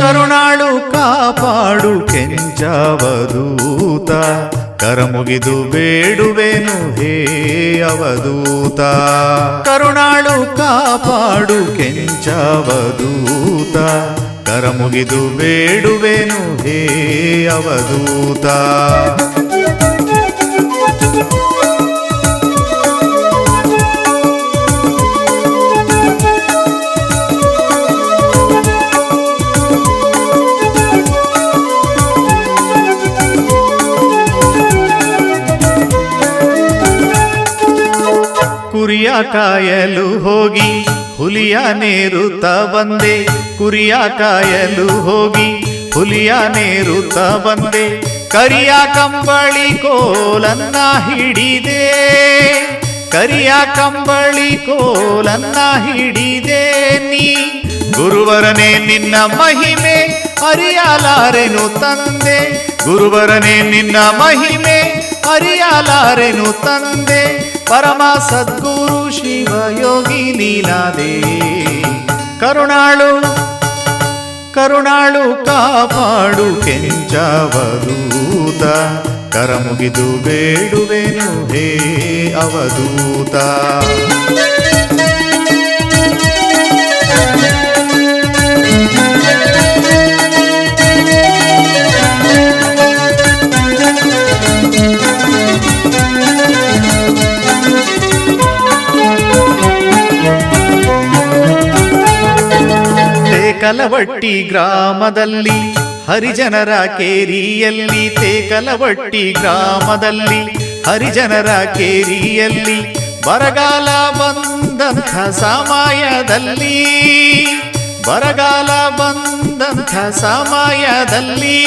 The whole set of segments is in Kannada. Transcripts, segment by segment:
ಕರುಣಾಳು ಕಾಪಾಡು ಕೆಂಚವದೂತ ಕರಮುಗಿದು ಬೇಡುವೆನು ಹೇ ಅವಧೂತ. ಕರುಣಾಳು ಕಾಪಾಡು ಕೆಂಚವದೂತ ಕರಮುಗಿದು ಬೇಡುವೆನು ಹೇ ಅವಧೂತ. ಕಾಯಲು ಹೋಗಿ, ಹುಲಿಯ ನೇರುತ್ತ ಬಂದೆ. ಕುರಿಯ ಕಾಯಲು ಹೋಗಿ, ಹುಲಿಯ ನೇರುತ್ತ ಬಂದೆ. ಕರಿಯ ಕಂಬಳಿ ಕೋಲನ್ನ ಹಿಡಿದೆ. ಕರಿಯ ಕಂಬಳಿ ಕೋಲನ್ನ ಹಿಡಿದೆ ನೀ. ಗುರುವರನೇ, ನಿನ್ನ ಮಹಿಮೆ ಅರಿಯಲಾರೆನು ತಂದೆ. ಗುರುವರನೇ, ನಿನ್ನ ಮಹಿಮೆ ಅರಿಯಲಾರೆನು ತಂದೆ. ಪರಮ ಸದ್ಗುರು ಶಿವಯೋಗಿ ನೀನಾದೆ ಕರುಣಾಳು ಕರುಣಾಳು ಕಾಪಾಡು ಕೆಂಚವದೂತ ಕರಮುಗಿದು ಬೇಡುವೆನು ಹೇ ಅವಧೂತ. ತೇಕಲವಟ್ಟಿ ಗ್ರಾಮದಲ್ಲಿ, ಹರಿಜನರ ಕೇರಿಯಲ್ಲಿ ತೇಕಲವಟ್ಟಿ ಗ್ರಾಮದಲ್ಲಿ, ಹರಿಜನರ ಕೇರಿಯಲ್ಲಿ ಬರಗಾಲ ಬಂದಂಥ ಸಮಯದಲ್ಲಿ, ಬರಗಾಲ ಬಂದಂಥ ಸಮಯದಲ್ಲಿ,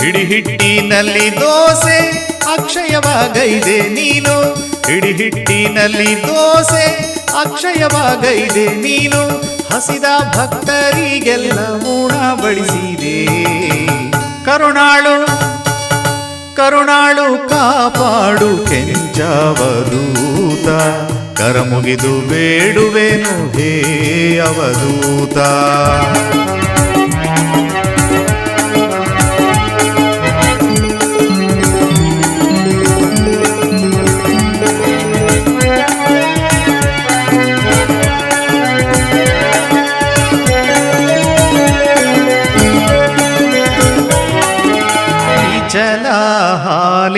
ಹಿಡಿಹಿಟ್ಟಿನಲ್ಲಿ ದೋಸೆ ಅಕ್ಷಯವಾಗೈದೆ ನೀನು, ಹಿಡಿಹಿಟ್ಟಿನಲ್ಲಿ ದೋಸೆ ಅಕ್ಷಯವಾಗೈದೆ ನೀನು ಹಸಿದ ಭಕ್ತರಿಗೆಲ್ಲ ಮೂಣ ಬಡಿಸಿದೇ ಕರುಣಾಳು ಕರುಣಾಳು ಕಾಪಾಡು ಕೆಂಚವದೂತ ಕರಮುಗಿದು ಬೇಡುವೆನು ಹೇ ಅವಧೂತ.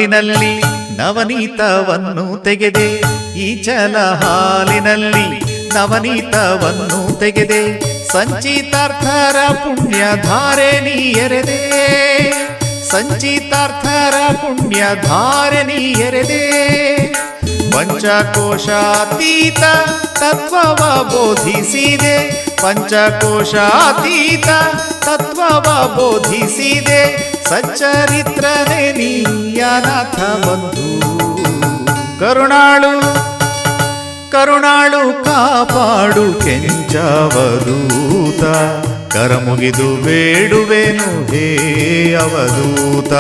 ಹಾಲಿನಲ್ಲಿ ನವನೀತವನ್ನು ತೆಗೆದೆ ಈಚಲ ಹಾಲಿನಲ್ಲಿ ನವನೀತವನ್ನು ತೆಗೆದೆ, ಸಂಚಿತಾರ್ಥರ ಪುಣ್ಯ ಧಾರೆ ನೀ ಎರೆದೆ. ಸಂಚಿತಾರ್ಥರ ಪುಣ್ಯ ಧಾರೆ ನೀ ಎರೆದೆ. ಪಂಚಕೋಶಾತೀತ ತತ್ವವ ಬೋಧಿಸಿದೆ, ಪಂಚಕೋಶಾತೀತ ತತ್ವವ ಬೋಧಿಸಿದೆ ಸಚ್ಚರಿತ್ರನೇ ನೀಯನಾಥ ಬಂಧು ಕರುಣಾಳು ಕರುಣಾಳು ಕಾಪಾಡು ಕೆಂಚವದೂತ ಕರಮುಗಿದು ಬೇಡುವೆನು ಹೇ ಅವಧೂತ.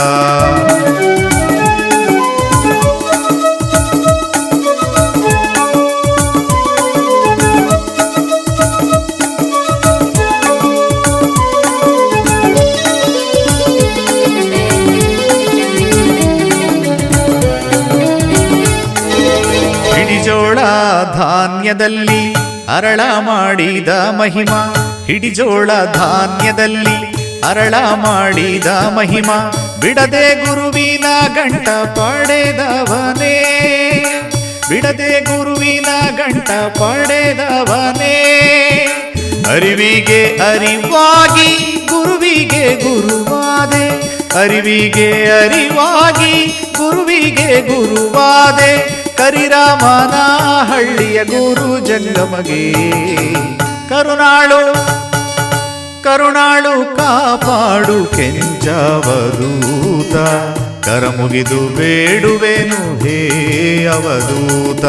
ಹಿಡಿಜೋಳ ಧಾನ್ಯದಲ್ಲಿ ಅರಳ ಮಾಡಿದ ಮಹಿಮ. ಹಿಡಿಜೋಳ ಧಾನ್ಯದಲ್ಲಿ ಅರಳ ಮಾಡಿದ ಮಹಿಮ. ಬಿಡದೆ ಗುರುವಿನ ಗಂಟ ಪಡೆದವನೇ. ಬಿಡದೆ ಗುರುವಿನ ಗಂಟ ಪಡೆದವನೇ. ಅರಿವಿಗೆ ಅರಿವಾಗಿ ಗುರುವಿಗೆ ಗುರುವಾದೆ. ಅರಿವಿಗೆ ಅರಿವಾಗಿ ಗುರುವಿಗೆ ಗುರುವಾದೆ. ಕರಿರಾಮನ ಹಳ್ಳಿಯ ಗುರು ಜಂಗಮಗೆ. ಕರುಣಾಳು ಕರುಣಾಳು ಕಾಪಾಡು ಕೆಂಚವದೂತ ಕರಮುಗಿದು ಬೇಡುವೆನು ಹೇ ಅವಧೂತ.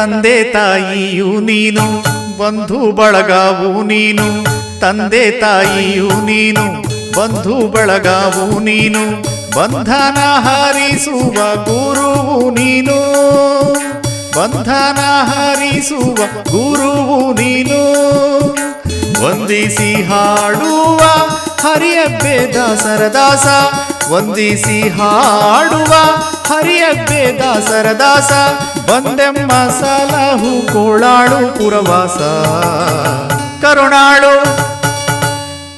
ತಂದೆ ತಾಯಿಯು ನೀನು, ಬಂಧು ಬಳಗಾವು ನೀನು. ತಂದೆ ತಾಯಿಯು ನೀನು, ಬಂಧು ಬಳಗಾವು ನೀನು. ಬಂಧನ ಹರಿಸುವ ಗುರುವು ನೀನು. ಬಂಧನ ಹರಿಸುವ ಗುರುವು ನೀನು. ವಂದಿಸಿ ಹಾಡುವ ಹರಿಯಬ್ಬೆ ದಾಸರ ದಾಸ ವಂದಿಸಿ ಹಾಡುವ ಹರಿಯಬ್ಬೆ ದಾಸರ ದಾಸ ಬಂದೆಮ್ಮ ಸಲಹು ಕೋಳಾಳು ಪುರವಾಸ. ಕರುಣಾಳು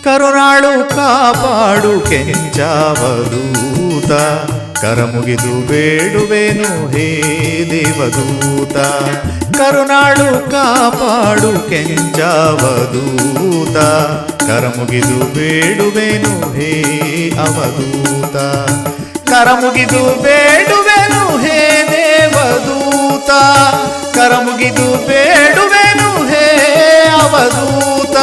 ಕರುಣಾಳು ಕಾಪಾಡು ಕೆಂಚಾವದೂತ ಕರಮುಗಿದು ಬೇಡುವೆನು ಹೇ ದೇವದೂತ. ಕರುನಾಳು ಕಾಪಾಡು ಕೆಂಜಾವದೂತ. ಕರಮುಗಿದು ಬೇಡುವೆನು ಹೇ ಅವಧೂತ. ಕರಮುಗಿದು ಬೇಡುವೆನು ಹೇ ದೇವದೂತ. ಕರಮುಗಿದು ಬೇಡುವೆನು ಹೇ ಅವಧೂತ.